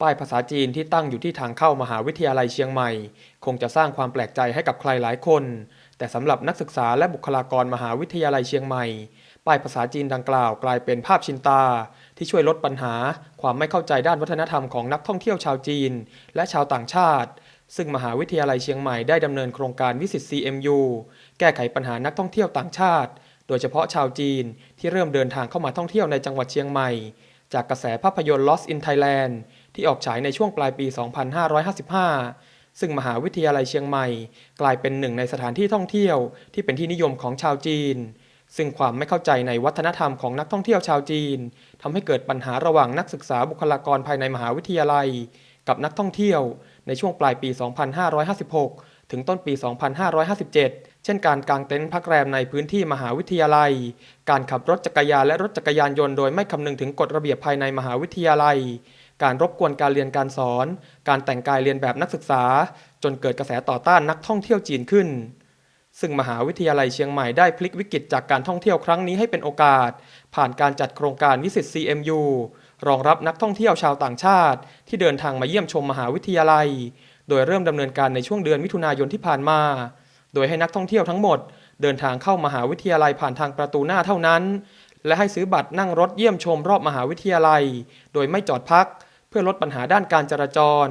ป้ายภาษาจีนที่ตั้งอยู่ที่ทางเข้ามหาวิทยาลัยเชียงใหม่ คงจะสร้างความแปลกใจให้กับใครหลายคน แต่สำหรับนักศึกษาและบุคลากรมหาวิทยาลัยเชียงใหม่ ป้ายภาษาจีนดังกล่าวกลายเป็นภาพชินตา ที่ช่วยลดปัญหา ความไม่เข้าใจด้านวัฒนธรรมของนักท่องเที่ยวชาวจีน และชาวต่างชาติ ซึ่งมหาวิทยาลัยเชียงใหม่ได้ดำเนินโครงการวิสิต CMU แก้ไขปัญหานักท่องเที่ยวต่างชาติ โดยเฉพาะชาวจีนที่เริ่มเดินทางเข้ามาท่องเที่ยวในจังหวัดเชียงใหม่ จากกระแสภาพยนตร์ Lost in Thailand ที่ออกฉายในช่วงปลายปี 2555 ซึ่งมหาวิทยาลัยเชียงใหม่ กลายเป็นหนึ่งในสถานที่ท่องเที่ยวที่เป็นที่นิยมของชาวจีน ซึ่งความไม่เข้าใจในวัฒนธรรมของนักท่องเที่ยวชาวจีนทำให้เกิดปัญหาระหว่างนักศึกษาบุคลากรภายในมหาวิทยาลัย กับนักท่องเที่ยวในช่วงปลายปี 2556 ถึงต้นปี 2557 เช่นการกางเต็นท์พักแรมในพื้นที่มหาวิทยาลัย การขับรถจักรยานและรถจักรยานยนต์โดยไม่คำนึงถึงกฎระเบียบภายในมหาวิทยาลัย การรบกวนการเรียนการสอน การแต่งกายเรียนแบบนักศึกษา จนเกิดกระแสต่อต้านนักท่องเที่ยวจีนขึ้นซึ่งมหาวิทยาลัยเชียงใหม่ได้พลิกวิกฤตจากการท่องเที่ยวครั้งนี้ให้เป็นโอกาส ผ่านการจัดโครงการวิสิต CMU รองรับนักท่องเที่ยวชาวต่างชาติ ที่เดินทางมาเยี่ยมชมมหาวิทยาลัย โดยเริ่มดำเนินการในช่วงเดือนมิถุนายนที่ผ่านมา โดยให้นักท่องเที่ยวทั้งหมด เดินทางเข้ามหาวิทยาลัยผ่านทางประตูหน้าเท่านั้น และให้ซื้อบัตรนั่งรถเยี่ยมชมรอบมหาวิทยาลัย โดยไม่จอดพัก เพื่อลดปัญหาด้านการจราจร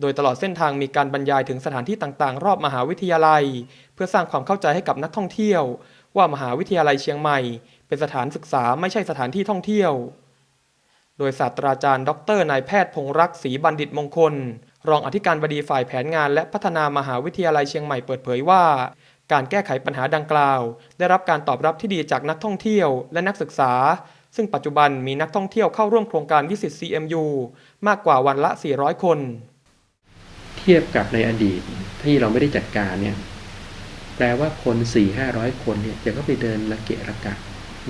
โดยตลอดเส้นทางมีการบรรยายถึงสถานที่ต่างๆ รอบมหาวิทยาลัย เพื่อสร้างความเข้าใจให้กับนักท่องเที่ยว ว่ามหาวิทยาลัยเชียงใหม่ เป็นสถานศึกษาไม่ใช่สถานที่ท่องเที่ยว โดยศาสตราจารย์ ดรนายแพทย์พงรักษ์ศรีบัณฑิตมงคล รองอธิการบดีฝ่ายแผนงานและพัฒนามหาวิทยาลัยเชียงใหม่เปิดเผยว่า การแก้ไขปัญหาดังกล่าว ได้รับการตอบรับที่ดีจากนักท่องเที่ยวและนักศึกษา ซึ่งปัจจุบันมีนักท่องเที่ยวเข้าร่วมโครงการวิสิต CMU มากกว่าวันละ 400 คน เทียบกับในอดีตที่เราไม่ได้จัดการเนี่ยแปลว่าคนสี่ห้าร้อยคนเนี่ยจะก็ไปเดินระเกะระกะ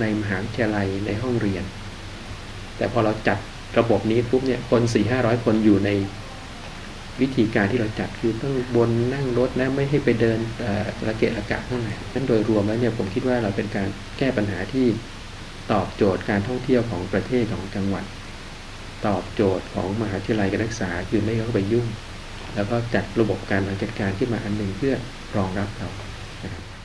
ในมหาวิทยาลัยในห้องเรียน แต่พอเราจัดระบบนี้ปุ๊บเนี่ยคนสี่ห้าร้อยคนอยู่ใน วิธีการที่เราจัดคือต้องบนนั่งรถนะไม่ให้ไปเดินระเกะระกะข้างในนั้นโดยรวมแล้วเนี่ยผมคิดว่าเราเป็นการแก้ปัญหาที่ตอบโจทย์การท่องเที่ยวของประเทศของจังหวัด ตอบโจทย์ของมหาวิทยาลัยการศึกษาคือไม่เข้าไปยุ่ง แล้วก็จัดระบบการบริหารจัดการขึ้นมาอันหนึ่งเพื่อรองรับเรานะครับ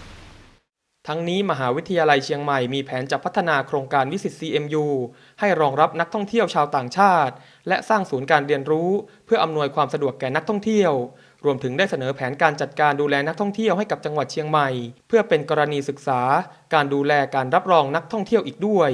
ทั้งนี้มหาวิทยาลัยเชียงใหม่มีแผนจะพัฒนาโครงการวิสิต CMU ให้รองรับนักท่องเที่ยวชาวต่างชาติ และสร้างศูนย์การเรียนรู้ เพื่ออำนวยความสะดวกแก่นักท่องเที่ยว รวมถึงได้เสนอแผนการจัดการดูแลนักท่องเที่ยวให้กับจังหวัดเชียงใหม่ เพื่อเป็นกรณีศึกษา การดูแลการรับรองนักท่องเที่ยวอีกด้วย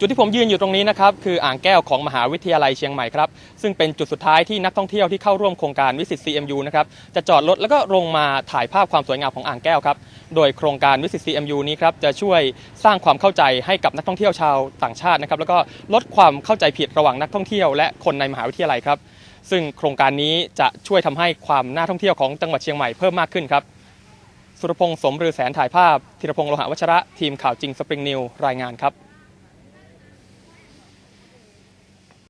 จุดที่ผมยืนอยู่ตรงนี้นะครับคืออ่างแก้วของมหาวิทยาลัยเชียงใหม่ครับซึ่งเป็นจุดสุดท้ายที่นักท่องเที่ยวที่เข้าร่วมโครงการวิสิต CMU นะครับจะจอดรถแล้วก็ลงมาถ่ายภาพความสวยงามของอ่างแก้วครับโดยโครงการวิสิต CMU นี้ครับจะช่วยสร้างความเข้าใจให้กับนักท่องเที่ยวชาวต่างชาตินะครับแล้วก็ลดความเข้าใจผิดระหว่างนักท่องเที่ยว และคนในมหาวิทยาลัยครับซึ่งโครงการนี้จะช่วยทำให้ความน่าท่องเที่ยวของจังหวัดเชียงใหม่เพิ่มมากขึ้นครับสุรพงษ์สมรือแสนถ่ายภาพธีรพงษ์โลหะวัชระทีมข่าวจริงสปริงนิวรายงานครับ